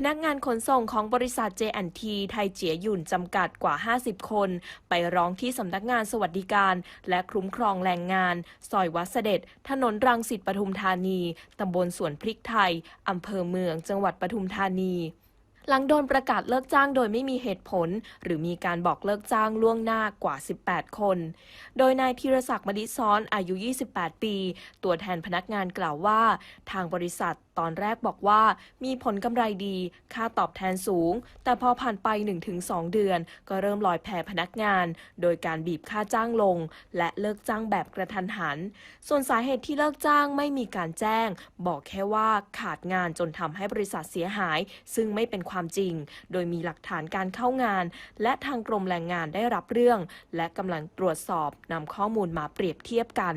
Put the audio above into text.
พนักงานขนส่งของบริษัท J&T ไทยเจียหยุ่นจำกัดกว่า 50 คน ไปร้องที่สำนักงานสวัสดิการ และคุ้มครองแรงงาน ซอยวัดเสด็จ ถนนรังสิตปทุมธานีตำบลสวนพริกไทยอำเภอเมือง จังหวัดปทุมธานีหลังโดนประกาศเลิกจ้างโดยไม่มีเหตุผล หรือมีการบอกเลิกจ้างล่วงหน้ากว่า 18 คน โดยนายธีรศักดิ์มดิซ้อนอายุ 28 ปี ตัวแทนพนักงานกล่าวว่า ทางบริษัท ตอนแรกบอกว่ามีผลกำไรดี ค่าตอบแทนสูง แต่พอผ่านไป 1-2 เดือน ก็เริ่มลอยแพพนักงาน โดยการบีบค่าจ้างลง และเลิกจ้างแบบกระทันหัน ส่วนสาเหตุที่เลิกจ้างไม่มีการแจ้ง บอกแค่ว่าขาดงานจนทำให้บริษัทเสียหาย ซึ่งไม่เป็นความจริง โดยมีหลักฐานการเข้างาน และทางกรมแรงงานได้รับเรื่อง และกำลังตรวจสอบนำข้อมูลมาเปรียบเทียบกัน